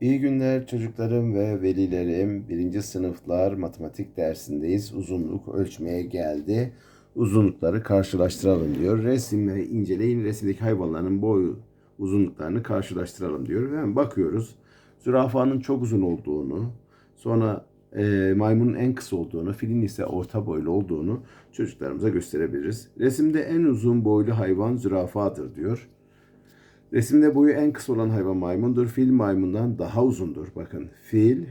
İyi günler çocuklarım ve velilerim. Birinci sınıflar matematik dersindeyiz. Uzunluk ölçmeye geldi. Uzunlukları karşılaştıralım diyor. Resimleri inceleyin. Resimdeki hayvanların boyu uzunluklarını karşılaştıralım diyor. Hemen bakıyoruz. Zürafanın çok uzun olduğunu, sonra e, maymunun en kısa olduğunu, filin ise orta boylu olduğunu çocuklarımıza gösterebiliriz. Resimde en uzun boylu hayvan zürafadır diyor. Resimde boyu en kısa olan hayvan maymundur. Fil maymundan daha uzundur. Bakın fil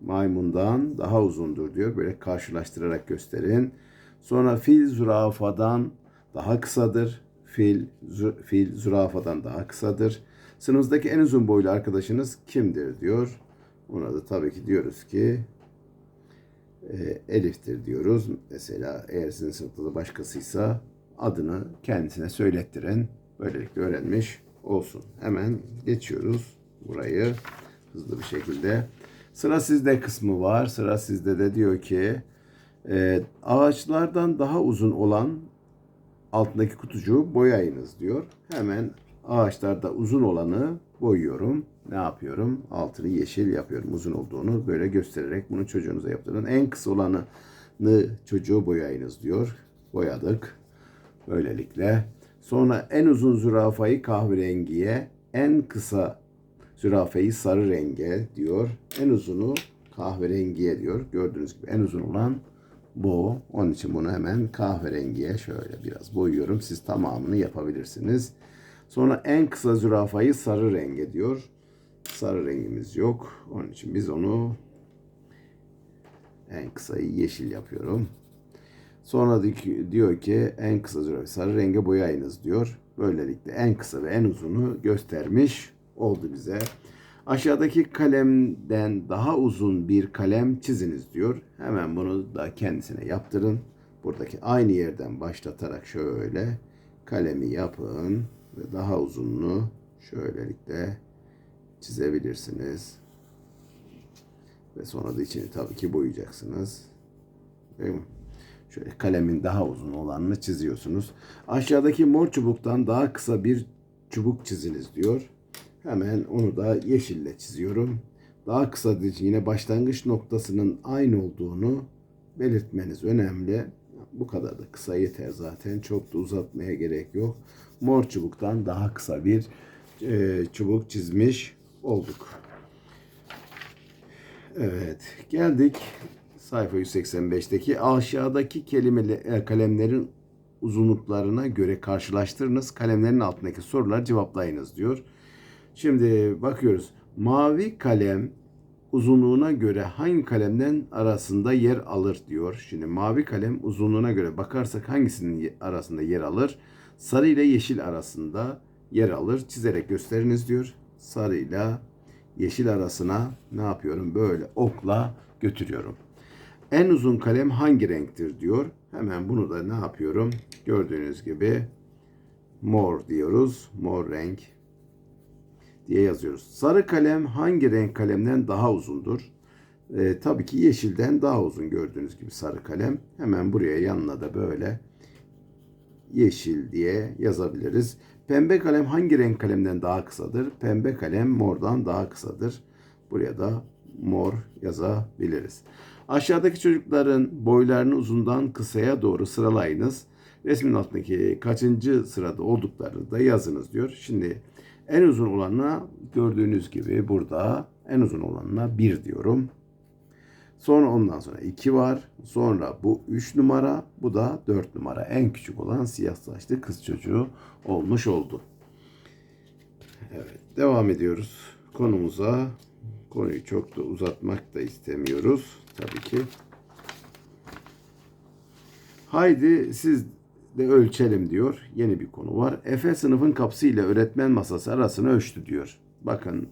maymundan daha uzundur diyor. Böyle karşılaştırarak gösterin. Sonra fil zürafadan daha kısadır. Fil, zü, fil zürafadan daha kısadır. Sınıfınızdaki en uzun boylu arkadaşınız kimdir diyor. Ona da tabii ki diyoruz ki e, Elif'tir diyoruz. Mesela eğer sizin sınıfta da başkasıysa adını kendisine söylettirin. Böylelikle öğrenmiş olsun. Hemen geçiyoruz burayı hızlı bir şekilde. Sıra sizde kısmı var. Sıra sizde de diyor ki e, ağaçlardan daha uzun olan altındaki kutucuğu boyayınız diyor. Hemen ağaçlarda uzun olanı boyuyorum. Ne yapıyorum? Altını yeşil yapıyorum. Uzun olduğunu böyle göstererek bunu çocuğunuza yaptırın. En kısa olanı çocuğu boyayınız diyor. Boyadık. Böylelikle. Sonra en uzun zürafayı kahverengiye, en kısa zürafayı sarı renge diyor. En uzunu kahverengiye diyor. Gördüğünüz gibi en uzun olan bu. Onun için bunu hemen kahverengiye şöyle biraz boyuyorum. Siz tamamını yapabilirsiniz. Sonra en kısa zürafayı sarı renge diyor. Sarı rengimiz yok. Onun için biz onu en kısayı yeşil yapıyorum. Sonra diyor ki en kısa zürafa sarı renge boyayınız diyor. Böylelikle en kısa ve en uzunu göstermiş oldu bize. Aşağıdaki kalemden daha uzun bir kalem çiziniz diyor. Hemen bunu da kendisine yaptırın. Buradaki aynı yerden başlatarak şöyle kalemi yapın ve daha uzunluğu şöylelikle çizebilirsiniz. Ve sonra da içini tabii ki boyayacaksınız. Değil mi? Şöyle kalemin daha uzun olanını çiziyorsunuz. Aşağıdaki mor çubuktan daha kısa bir çubuk çiziniz diyor. Hemen onu da yeşille çiziyorum. Daha kısa yine başlangıç noktasının aynı olduğunu belirtmeniz önemli. Bu kadar da kısa yeter zaten. Çok da uzatmaya gerek yok. Mor çubuktan daha kısa bir e, çubuk çizmiş olduk. Evet, geldik sayfa 185'teki aşağıdaki kelimeli kalemlerin uzunluklarına göre karşılaştırınız. Kalemlerin altındaki soruları cevaplayınız diyor. Şimdi bakıyoruz. Mavi kalem uzunluğuna göre hangi kalemden arasında yer alır diyor. Şimdi mavi kalem uzunluğuna göre bakarsak hangisinin arasında yer alır? Sarı ile yeşil arasında yer alır. Çizerek gösteriniz diyor. Sarı ile yeşil arasına ne yapıyorum? Böyle okla götürüyorum. En uzun kalem hangi renktir diyor. Hemen bunu da ne yapıyorum? Gördüğünüz gibi mor diyoruz. Mor renk diye yazıyoruz. Sarı kalem hangi renk kalemden daha uzundur? Ee, tabii ki yeşilden daha uzun gördüğünüz gibi sarı kalem. Hemen buraya yanına da böyle yeşil diye yazabiliriz. Pembe kalem hangi renk kalemden daha kısadır? Pembe kalem mordan daha kısadır. Buraya da mor yazabiliriz. Aşağıdaki çocukların boylarını uzundan kısaya doğru sıralayınız. Resmin altındaki kaçıncı sırada olduklarını da yazınız diyor. Şimdi en uzun olanına gördüğünüz gibi burada en uzun olanına 1 diyorum. Sonra ondan sonra 2 var. Sonra bu 3 numara. Bu da 4 numara. En küçük olan siyah saçlı kız çocuğu olmuş oldu. Evet. Devam ediyoruz konumuza. Konuyu çok da uzatmak da istemiyoruz. Tabii ki. Haydi siz de ölçelim diyor. Yeni bir konu var. Efe sınıfın kapısı ile öğretmen masası arasını ölçtü diyor. Bakın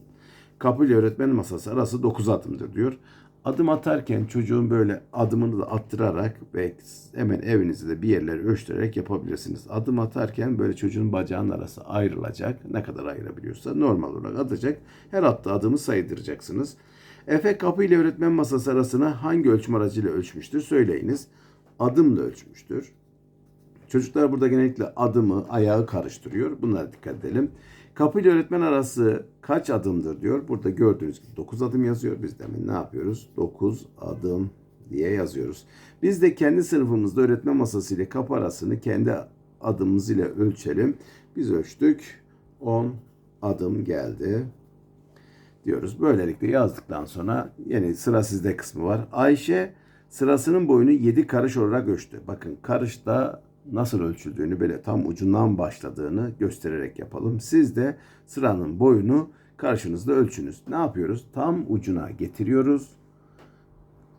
kapı ile öğretmen masası arası 9 adımdır diyor. Adım atarken çocuğun böyle adımını da attırarak ve hemen evinizde de bir yerleri ölçtürerek yapabilirsiniz. Adım atarken böyle çocuğun bacağının arası ayrılacak. Ne kadar ayırabiliyorsa normal olarak atacak. Her attığı adımı saydıracaksınız. Efe kapı ile öğretmen masası arasına hangi ölçüm aracıyla ölçmüştür söyleyiniz. Adımla ölçmüştür. Çocuklar burada genellikle adımı, ayağı karıştırıyor. Bunlara dikkat edelim. Kapı ile öğretmen arası kaç adımdır diyor. Burada gördüğünüz gibi 9 adım yazıyor. Biz de hemen ne yapıyoruz? 9 adım diye yazıyoruz. Biz de kendi sınıfımızda öğretmen masası ile kapı arasını kendi adımımız ile ölçelim. Biz ölçtük. 10 adım geldi diyoruz. Böylelikle yazdıktan sonra yeni sıra sizde kısmı var. Ayşe sırasının boyunu 7 karış olarak ölçtü. Bakın karışta nasıl ölçüldüğünü böyle tam ucundan başladığını göstererek yapalım. Siz de sıranın boyunu karşınızda ölçünüz. Ne yapıyoruz? Tam ucuna getiriyoruz.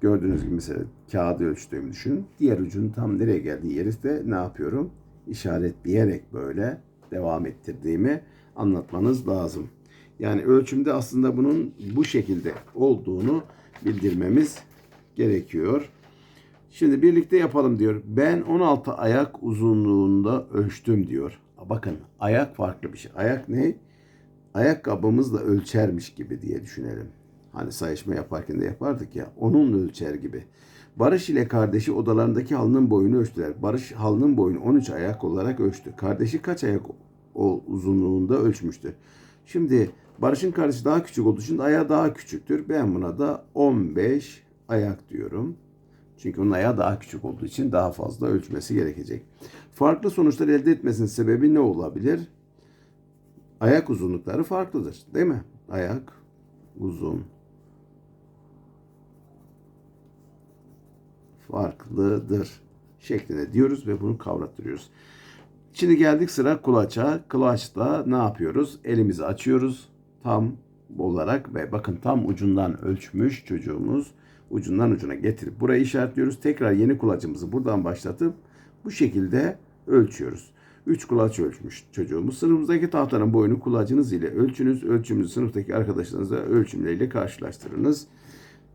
Gördüğünüz gibi mesela kağıdı ölçtüğümü düşünün. Diğer ucun tam nereye geldiği yeri de ne yapıyorum? İşaretleyerek böyle devam ettirdiğimi anlatmanız lazım. Yani ölçümde aslında bunun bu şekilde olduğunu bildirmemiz gerekiyor. Şimdi birlikte yapalım diyor. Ben 16 ayak uzunluğunda ölçtüm diyor. Bakın ayak farklı bir şey. Ayak ne? Ayakkabımızla ölçermiş gibi diye düşünelim. Hani sayışma yaparken de yapardık ya. Onunla ölçer gibi. Barış ile kardeşi odalarındaki halının boyunu ölçtüler. Barış halının boyunu 13 ayak olarak ölçtü. Kardeşi kaç ayak o uzunluğunda ölçmüştür? Şimdi Barış'ın kardeşi daha küçük olduğu için ayağı daha küçüktür. Ben buna da 15 ayak diyorum. Çünkü onun ayağı daha küçük olduğu için daha fazla ölçmesi gerekecek. Farklı sonuçlar elde etmesinin sebebi ne olabilir? Ayak uzunlukları farklıdır, değil mi? Ayak uzun farklıdır şeklinde diyoruz ve bunu kavrattırıyoruz. Şimdi geldik sıra kulaça. Kulaçta ne yapıyoruz? Elimizi açıyoruz tam olarak ve bakın tam ucundan ölçmüş çocuğumuz. Ucundan ucuna getirip burayı işaretliyoruz. Tekrar yeni kulacımızı buradan başlatıp bu şekilde ölçüyoruz. 3 kulaç ölçmüş çocuğumuz. Sınıfımızdaki tahtanın boyunu kulacınız ile ölçünüz. Ölçümünüzü sınıftaki arkadaşlarınızla ölçümleriyle karşılaştırınız.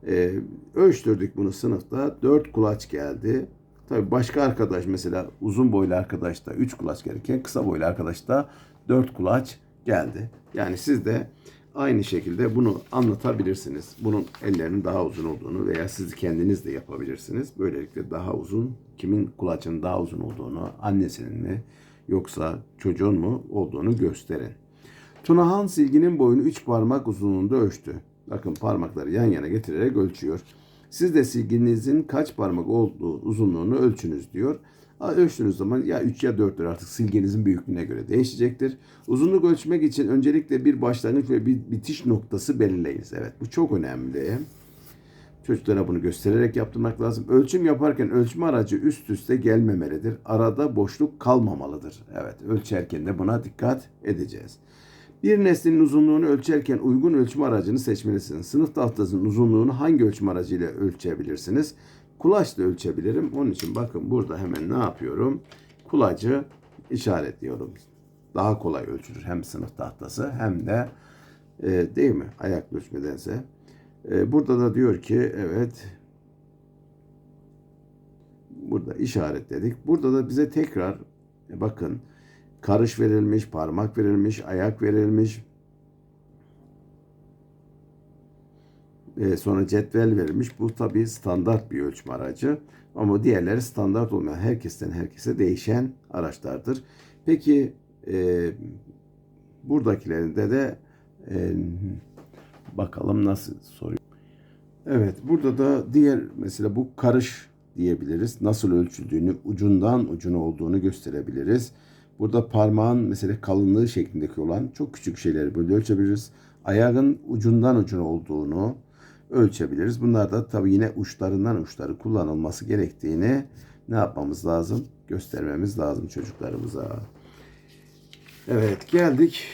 Ee, ölçtürdük bunu sınıfta. 4 kulaç geldi. Tabii başka arkadaş mesela uzun boylu arkadaş da 3 kulaç gelirken kısa boylu arkadaş da 4 kulaç geldi. Yani siz de aynı şekilde bunu anlatabilirsiniz. Bunun ellerinin daha uzun olduğunu veya siz kendiniz de yapabilirsiniz. Böylelikle daha uzun, kimin kulaçının daha uzun olduğunu, annesinin mi yoksa çocuğun mu olduğunu gösterin. Tunahan silginin boyunu 3 parmak uzunluğunda ölçtü. Bakın parmakları yan yana getirerek ölçüyor. Siz de silginizin kaç parmak olduğu uzunluğunu ölçünüz diyor. Ölçtüğünüz zaman ya 3 ya 4'tür artık silgenizin büyüklüğüne göre değişecektir. Uzunluk ölçmek için öncelikle bir başlangıç ve bir bitiş noktası belirleyiniz. Evet bu çok önemli. Çocuklara bunu göstererek yaptırmak lazım. Ölçüm yaparken ölçme aracı üst üste gelmemelidir. Arada boşluk kalmamalıdır. Evet ölçerken de buna dikkat edeceğiz. Bir neslin uzunluğunu ölçerken uygun ölçme aracını seçmelisiniz. Sınıf tahtasının uzunluğunu hangi ölçme aracıyla ölçebilirsiniz? Kulaçla ölçebilirim. Onun için bakın burada hemen ne yapıyorum? Kulacı işaretliyorum. Daha kolay ölçülür hem sınıf tahtası hem de e, değil mi? Ayak ölçmedense. E, burada da diyor ki evet burada işaretledik. Burada da bize tekrar e, bakın karış verilmiş, parmak verilmiş, ayak verilmiş. Sonra cetvel verilmiş. Bu tabi standart bir ölçme aracı. Ama diğerleri standart olmayan herkesten herkese değişen araçlardır. Peki e, buradakilerinde de e, bakalım nasıl soruyor. Evet burada da diğer mesela bu karış diyebiliriz. Nasıl ölçüldüğünü ucundan ucuna olduğunu gösterebiliriz. Burada parmağın mesela kalınlığı şeklindeki olan çok küçük şeyleri böyle ölçebiliriz. Ayağın ucundan ucuna olduğunu ölçebiliriz. Bunlar da tabii yine uçlarından uçları kullanılması gerektiğini ne yapmamız lazım? Göstermemiz lazım çocuklarımıza. Evet geldik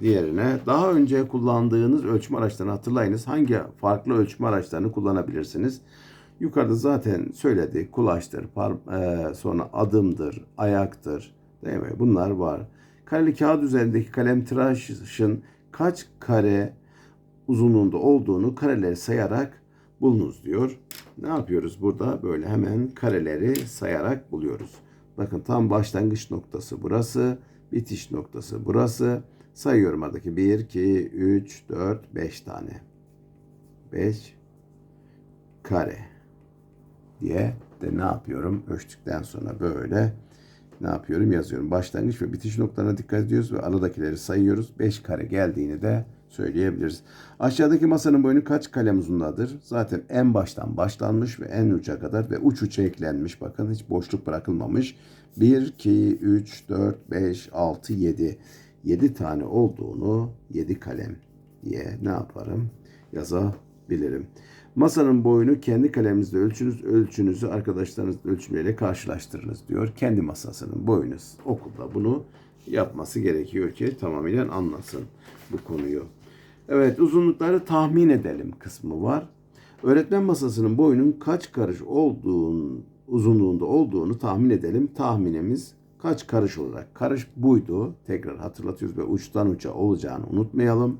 diğerine. Daha önce kullandığınız ölçme araçlarını hatırlayınız. Hangi farklı ölçme araçlarını kullanabilirsiniz? Yukarıda zaten söyledi. Kulaçtır, par, e, sonra adımdır, ayaktır. Değil mi? Bunlar var. Kareli kağıt üzerindeki kalem tıraşın kaç kare uzunluğunda olduğunu kareleri sayarak bulunuz diyor. Ne yapıyoruz burada? Böyle hemen kareleri sayarak buluyoruz. Bakın tam başlangıç noktası burası. Bitiş noktası burası. Sayıyorum aradaki 1, 2, 3, 4, 5 tane. 5 kare diye de ne yapıyorum? Ölçtükten sonra böyle ne yapıyorum? Yazıyorum. Başlangıç ve bitiş noktalarına dikkat ediyoruz ve aradakileri sayıyoruz. 5 kare geldiğini de söyleyebiliriz. Aşağıdaki masanın boyunu kaç kalem uzunluğundadır? Zaten en baştan başlanmış ve en uca kadar ve uç uça eklenmiş. Bakın hiç boşluk bırakılmamış. 1, 2, 3, 4, 5, 6, 7. 7 tane olduğunu 7 kalem diye ne yaparım? Yazabilirim. Masanın boyunu kendi kaleminizle ölçünüz, ölçünüzü arkadaşlarınızla ölçümleriyle karşılaştırınız diyor. Kendi masasının boyunu okulda bunu yapması gerekiyor ki tamamıyla anlasın bu konuyu. Evet uzunlukları tahmin edelim kısmı var. Öğretmen masasının boyunun kaç karış olduğun, uzunluğunda olduğunu tahmin edelim. Tahminimiz kaç karış olarak? Karış buydu. Tekrar hatırlatıyoruz ve uçtan uça olacağını unutmayalım.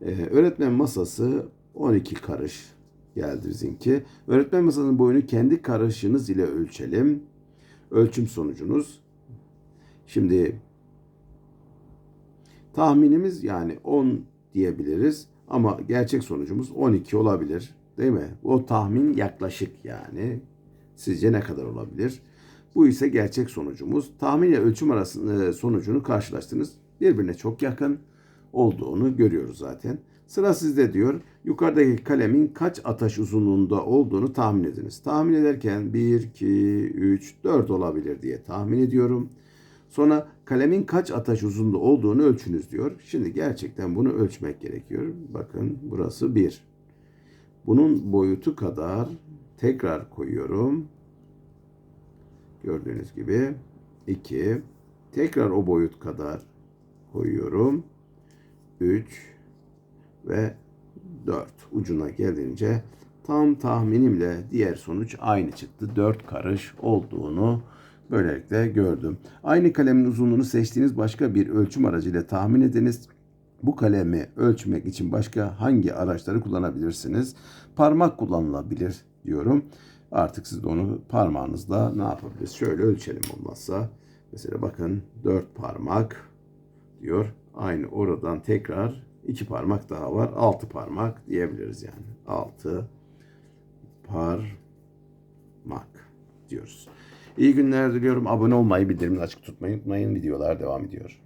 Ee, öğretmen masası 12 karış geldi bizimki. Öğretmen masasının boyunu kendi karışınız ile ölçelim. Ölçüm sonucunuz. Şimdi tahminimiz yani 10 diyebiliriz ama gerçek sonucumuz 12 olabilir. Değil mi? O tahmin yaklaşık yani. Sizce ne kadar olabilir? Bu ise gerçek sonucumuz. Tahmin ile ölçüm arasında sonucunu karşılaştınız. Birbirine çok yakın olduğunu görüyoruz zaten. Sıra sizde diyor. Yukarıdaki kalemin kaç ataş uzunluğunda olduğunu tahmin ediniz. Tahmin ederken 1, 2, 3, 4 olabilir diye tahmin ediyorum. Sonra kalemin kaç ataş uzunluğunda olduğunu ölçünüz diyor. Şimdi gerçekten bunu ölçmek gerekiyor. Bakın burası 1. Bunun boyutu kadar tekrar koyuyorum. Gördüğünüz gibi 2. Tekrar o boyut kadar koyuyorum. 3 ve 4 ucuna gelince tam tahminimle diğer sonuç aynı çıktı. 4 karış olduğunu böylelikle gördüm. Aynı kalemin uzunluğunu seçtiğiniz başka bir ölçüm aracıyla tahmin ediniz. Bu kalemi ölçmek için başka hangi araçları kullanabilirsiniz? Parmak kullanılabilir diyorum. Artık siz de onu parmağınızla ne yapabiliriz? Şöyle ölçelim olmazsa. Mesela bakın 4 parmak diyor. Aynı oradan tekrar iki parmak daha var. Altı parmak diyebiliriz yani. Altı parmak diyoruz. İyi günler diliyorum. Abone olmayı, bildirimleri açık tutmayı unutmayın. Videolar devam ediyor.